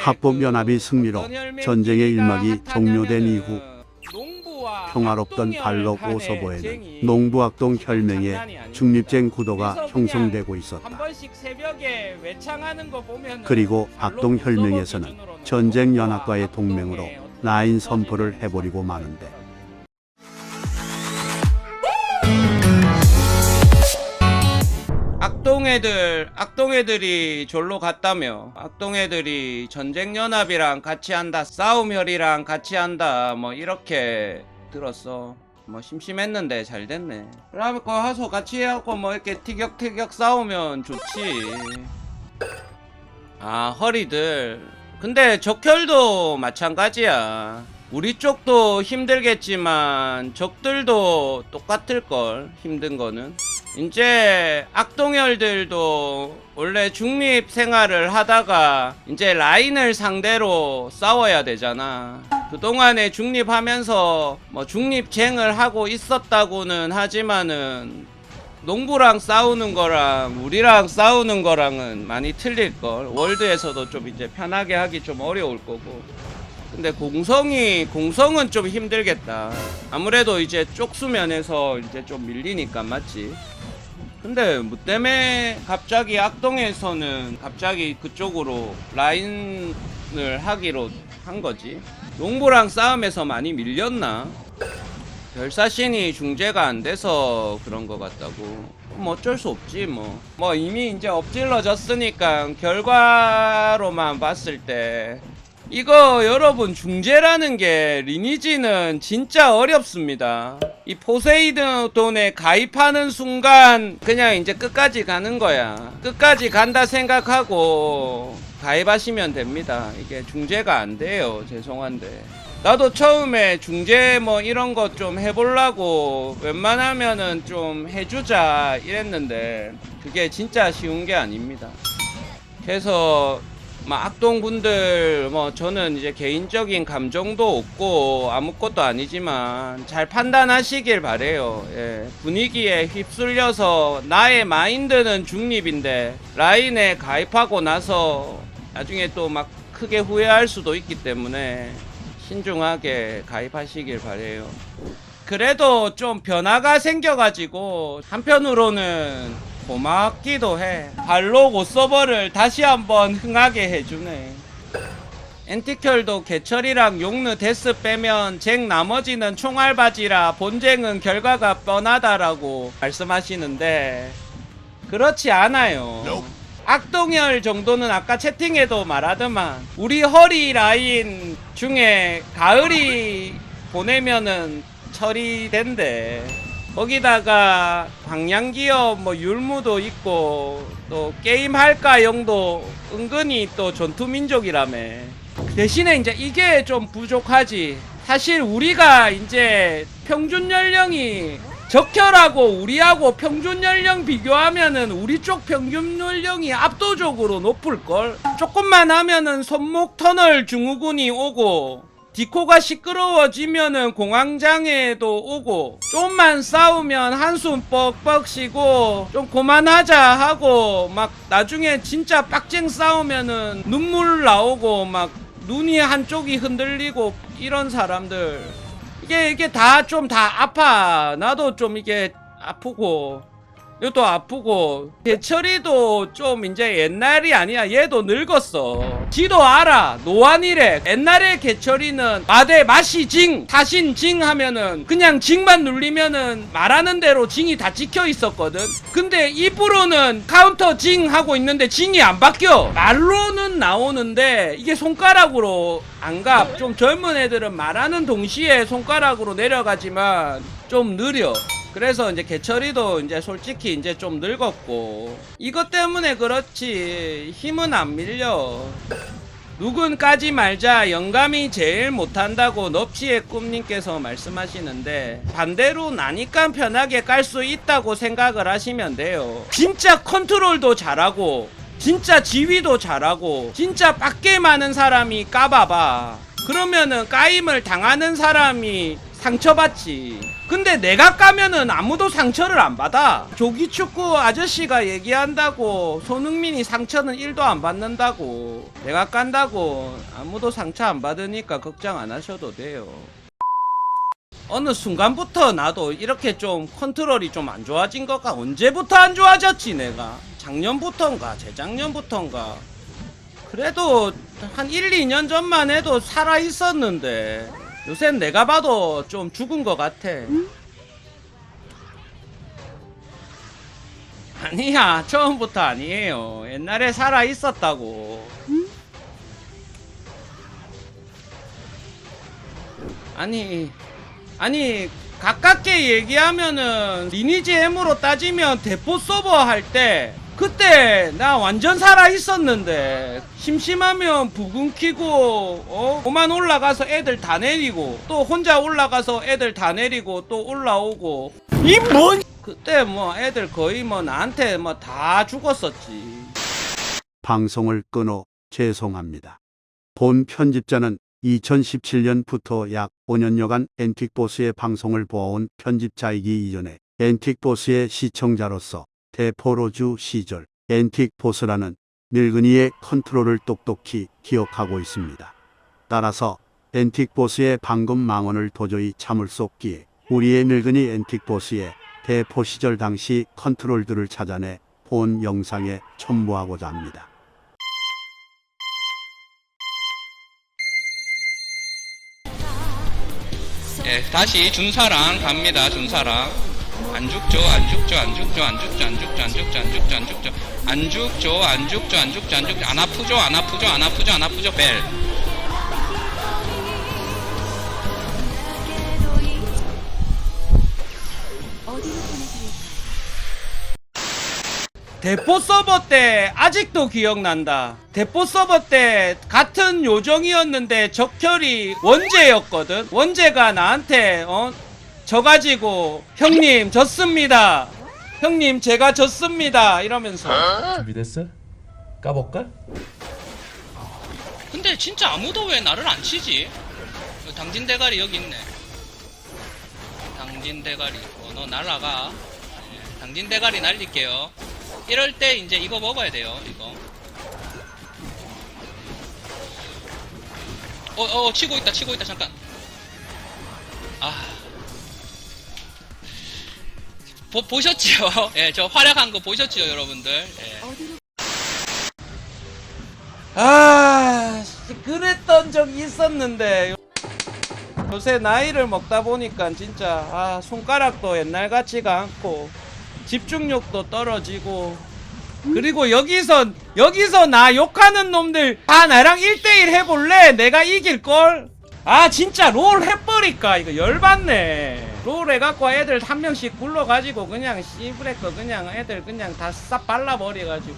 합법연합이 그 승리로 전쟁의 일막이 종료된 이후 평화롭던 오서보에는 쟁이 농부악동 혈맹의. 중립쟁 구도가 형성되고 한 있었다. 그리고 악동 혈맹에서는 전쟁 연합과의 동맹으로 라인 선포를 해버리고 마는데 악동 애들 악동 애들이 졸로 갔다며. 악동 애들이 전쟁연합이랑 같이 한다 싸움혈이랑 같이 한다 뭐 이렇게 들었어. 뭐 심심했는데 잘 됐네. 그러면 거 하소 같이 해갖고 뭐 이렇게 티격태격 싸우면 좋지. 아 허리들. 근데 적혈도 마찬가지야 우리 쪽도 힘들겠지만 적들도 똑같을걸 힘든 거는 이제 악동열들도 원래 중립 생활을 하다가 이제 라인을 상대로 싸워야 되잖아. 그동안에 중립하면서 뭐 중립쟁을 하고 있었다고는 하지만은 농부랑 싸우는 거랑 우리랑 싸우는 거랑은 많이 틀릴걸. 월드에서도 좀 이제 편하게 하기 좀 어려울 거고. 근데 공성이 공성은 좀 힘들겠다. 아무래도 이제 쪽수면에서 이제 좀 밀리니까 맞지. 근데 뭐 때문에 갑자기 악동에서는 갑자기 그쪽으로 라인을 하기로 한 거지. 농부랑 싸움에서 많이 밀렸나? 별사신이 중재가 안 돼서 그런 것 같다고. 뭐 어쩔 수 없지 뭐. 뭐 이미 이제 엎질러졌으니까 결과로만 봤을 때 이거 여러분 중재라는 게 리니지는 진짜 어렵습니다. 이 포세이돈에 가입하는 순간 그냥 이제 끝까지 가는 거야. 끝까지 간다 생각하고 가입하시면 됩니다. 이게 중재가 안 돼요. 죄송한데. 나도 처음에 중재 뭐 이런 거좀 해보려고 웬만하면은 좀 해주자 이랬는데 그게 진짜 쉬운 게 아닙니다. 그래서 막 악동분들 뭐 저는 이제 개인적인 감정도 없고 아무것도 아니지만 잘 판단하시길 바래요. 예. 분위기에 휩쓸려서 나의 마인드는 중립인데 라인에 가입하고 나서 나중에 또 막 크게 후회할 수도 있기 때문에 신중하게 가입하시길 바래요. 그래도 좀 변화가 생겨가지고 한편으로는 고맙기도 해. 발로고 서버를 다시 한번 흥하게 해주네. 엔티컬도 개철이랑 용르 데스 빼면 쟁 나머지는 총알바지라 본쟁은 결과가 뻔하다라고 말씀하시는데 그렇지 않아요. 악동열 정도는 아까 채팅에도 말하더만 우리 허리 라인 중에 가을이 보내면은 처리된대. 거기다가 방향기업 뭐 율무도 있고 또 게임 할까 용도 은근히 또 전투민족이라며. 대신에 이제 이게 좀 부족하지. 사실 우리가 이제 평균 연령이 적혈하고 우리하고 평균 연령 비교하면은 우리 쪽 평균 연령이 압도적으로 높을걸. 조금만 하면은 손목 터널 증후군이 오고 디코가 시끄러워지면은 공황장애도 오고 좀만 싸우면 한숨 뻑뻑 쉬고 좀 그만하자 하고 막 나중에 진짜 빡쟁 싸우면은 눈물 나오고 막 눈이 한쪽이 흔들리고 이런 사람들. 이게 이게 다 좀 다 아파. 나도 좀 이게 아프고 이것도 아프고. 대철이도 좀 이제 옛날이 아니야. 얘도 늙었어. 지도 알아. 노안이래. 옛날에 개철이는 마대 마시 징 타신 징 하면은 그냥 징만 눌리면은 말하는 대로 징이 다 찍혀 있었거든. 근데 입으로는 카운터 징 하고 있는데 징이 안 바뀌어. 말로는 나오는데 이게 손가락으로 안가좀 젊은 애들은 말하는 동시에 손가락으로 내려가지만 좀 느려 그래서 이제 개철이도 이제 솔직히 이제 좀 늙었고 이것 때문에 그렇지 힘은 안 밀려. 누군 까지 말자 영감이 제일 못한다고 넙치의 꿈님께서 말씀하시는데 반대로 나니까 편하게 깔 수 있다고 생각을 하시면 돼요. 진짜 컨트롤도 잘하고 진짜 지휘도 잘하고 진짜 빡게 많은 사람이 까봐봐. 그러면은 까임을 당하는 사람이 상처받지 근데 내가 까면은 아무도 상처를 안 받아. 조기 축구 아저씨가 얘기한다고 손흥민이 상처는 1도 안 받는다고. 내가 깐다고 아무도 상처 안 받으니까 걱정 안 하셔도 돼요. 어느 순간부터 나도 이렇게 좀 컨트롤이 좀 안 좋아진 거가 언제부터 안 좋아졌지 내가 작년부터인가 재작년부터인가 그래도 한 1, 2년 전만 해도 살아 있었는데 요샌 내가 봐도 좀 죽은 것 같아. 아니야 처음부터 아니에요. 옛날에 살아 있었다고. 아니 아니 가깝게 얘기하면은 리니지 M으로 따지면 대포 서버 할 때 그때 나 완전 살아 있었는데 심심하면 부금 키고 어? 고만 올라가서 애들 다 내리고 또 혼자 올라가서 애들 다 내리고 또 올라오고. 이 뭔 그때 뭐 애들 거의 뭐 나한테 뭐 다 죽었었지. 방송을 끊어 죄송합니다. 본 편집자는 2017년부터 약 5년여간 앤틱보스의 방송을 보아온 편집자이기 이전에 앤틱보스의 시청자로서 대포로주 시절 앤틱보스라는 늙은이의 컨트롤을 똑똑히 기억하고 있습니다. 따라서 앤틱보스의 방금 망언을 도저히 참을 수 없기에 우리의 늙은이 앤틱보스의 대포 시절 당시 컨트롤들을 찾아내 본 영상에 첨부하고자 합니다. 예, 다시 준사랑 갑니다. 준사랑 안 죽죠, 안 죽죠, 안 죽죠, 안 죽죠, 안 죽죠, 안 죽죠, 안 죽죠, 안 죽죠, 안 죽죠, 안 죽죠, 안 죽죠, 안 죽죠, 안 아프죠, 안 아프죠, 안 아프죠, 안 아프죠, 벨. 대포 서버 때 아직도 기억난다. 대포 서버 때 같은 요정이었는데 적혈이 원재였거든. 원재가 나한테 어 져가지고 형님 졌습니다. 형님 제가 졌습니다. 이러면서. 준비됐어? 까볼까? 근데 진짜 아무도 왜 나를 안 치지? 어, 당진 대가리 여기 있네. 당진 대가리. 어, 너 날라가. 예, 당진 대가리 날릴게요. 이럴 때 이제 이거 먹어야 돼요. 이거. 어, 어, 치고 있다, 치고 있다, 잠깐. 아. 보, 보셨지요? 예, 저 활약한 거 보셨지요, 여러분들? 예. 아, 그랬던 적이 있었는데 요새 나이를 먹다 보니까 진짜 아, 손가락도 옛날 같지가 않고 집중력도 떨어지고 그리고 여기서 여기서 나 욕하는 놈들 다 나랑 1대1 해볼래? 내가 이길걸? 아 진짜 롤 해버릴까 이거 열받네 롤 해갖고 애들 한 명씩 굴러가지고 그냥 씨브레커 그냥 애들 그냥 다 싹 발라버려가지고.